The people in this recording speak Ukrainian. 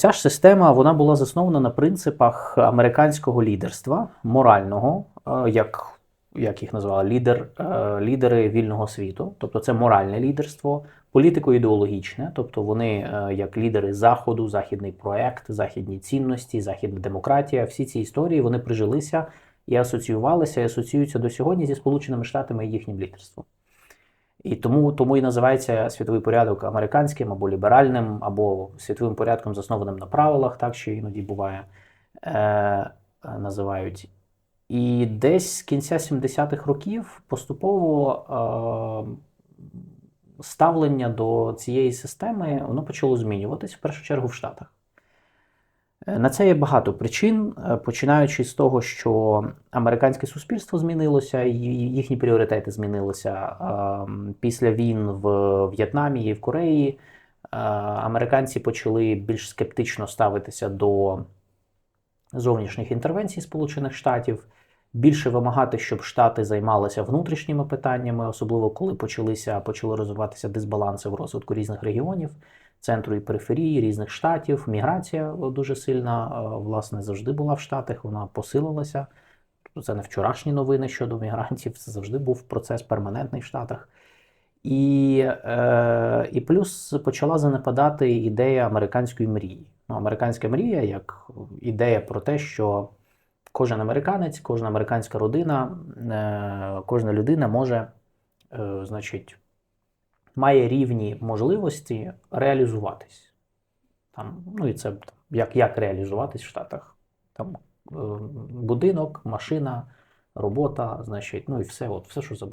Ця ж система вона була заснована на принципах американського лідерства, морального, е, як, як їх назвали, лідер, е, лідери вільного світу. Тобто це моральне лідерство, політико-ідеологічне, тобто вони е, як лідери Заходу, західний проект, західні цінності, західна демократія. Всі ці історії вони прижилися і асоціювалися, і асоціюються до сьогодні зі Сполученими Штатами і їхнім лідерством. І тому, тому і називається світовий порядок американським або ліберальним, або світовим порядком, заснованим на правилах, так що іноді буває, е, е, називають. І десь з кінця 70-х років поступово е, ставлення до цієї системи воно почало змінюватись в першу чергу в Штатах. Е, На це є багато причин, е, починаючи з того, що американське суспільство змінилося, їхні пріоритети змінилися після війн в В'єтнамі і в Кореї. е, Американці почали більш скептично ставитися до зовнішніх інтервенцій Сполучених Штатів, більше вимагати, щоб Штати займалися внутрішніми питаннями, особливо коли почалися почали розвиватися дисбаланси в розвитку різних регіонів, центру і периферії, різних штатів. Міграція дуже сильна, е, власне, завжди була в Штатах, вона посилилася. Це не вчорашні новини щодо мігрантів, це завжди був процес перманентний в Штатах. І, е, і плюс почала занепадати ідея американської мрії. Ну, американська мрія як ідея про те, що кожен американець, кожна американська родина, е, кожна людина може, е, значить, має рівні можливості реалізуватись. Там, ну і це як, як реалізуватись в Штатах. Там е, будинок, машина, робота, значить, ну і все, от, все, що забезпечує.